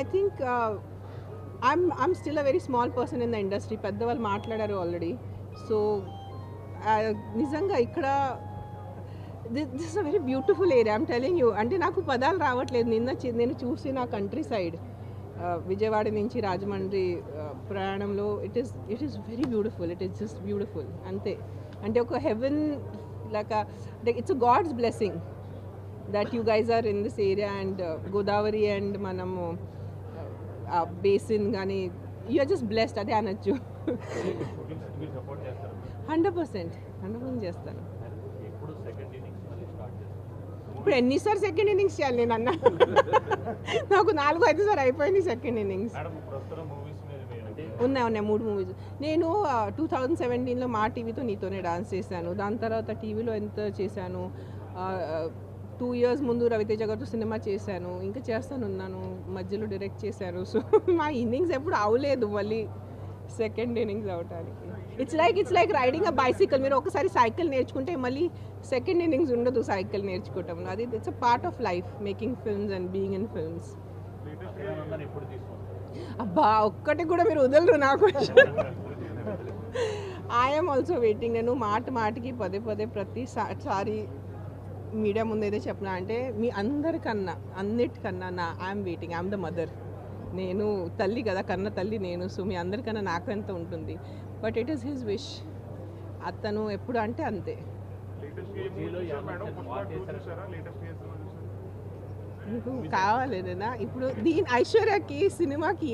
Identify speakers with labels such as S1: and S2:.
S1: I think I'm I'm still a very small person in the industry పెద్దవాళ్ళు మాట్లాడారు already so నిజంగా ఇక్కడ this a very beautiful area I'm telling you అంటే నాకు పదాలు రావట్లేదు నిన్న చి- నేను చూసిన కంట్రీ సైడ్ విజయవాడ నుంచి రాజమండ్రి uh, ప్రయాణంలో it is it is very beautiful it is just beautiful అంతే అంటే ఒక హెవెన్ లైక్ అంటే it's God's blessing that you guys are in this area and Godavari and మనము ఆ basin కానీ యూఆర్ జస్ట్ బ్లెస్డ్ అదే అనొచ్చు. హండ్రెడ్ పర్సెంట్ హండ్రెడ్ పర్సెంట్ చేస్తాను. ఇప్పుడు ఎన్నిసార్లు సెకండ్ ఇన్నింగ్స్ చేయాలి నేను అన్న? నాకు నాలుగు ఐదు సార్ అయిపోయింది సెకండ్ ఇన్నింగ్స్ ఉన్నాయి ఉన్నాయి మూడు మూవీస్ నేను టూ థౌజండ్ సెవెంటీన్లో మా టీవీతో నీతోనే డాన్స్ చేశాను. దాని తర్వాత టీవీలో ఎంత చేశాను? టూ ఇయర్స్ ముందు రవితేజ గారితో సినిమా చేశాను. ఇంకా చేస్తానున్నాను మధ్యలో డైరెక్ట్ చేశాను సో మా ఇన్నింగ్స్ ఎప్పుడు అవలేదు. మళ్ళీ సెకండ్ ఇన్నింగ్స్ అవటానికి. It's like it's like riding a bicycle మీరు ఒకసారి సైకిల్ నేర్చుకుంటే మళ్ళీ సెకండ్ ఇన్నింగ్స్ ఉండదు సైకిల్ నేర్చుకోవటం అది it's a part of life making films and
S2: being in films
S1: అబ్బా ఒక్కటి కూడా మీరు వదలరు నాకు ఐఎమ్ ఆల్సో వెయిటింగ్ నేను మాట మాటికి పదే పదే ప్రతిసారి మీడియా ముందు ఏదో చెప్పినా అంటే మీ అందరికన్నా అన్నిటికన్నా నా I'm waiting I'm the mother నేను తల్లి కదా కన్న తల్లి నేను సో మీ అందరికన్నా నాకు ఎంత ఉంటుంది. But it is his wish అతను ఎప్పుడు అంటే అంతే. మీకు కావాలి ఇప్పుడు దీని ఐశ్వర్యకి సినిమాకి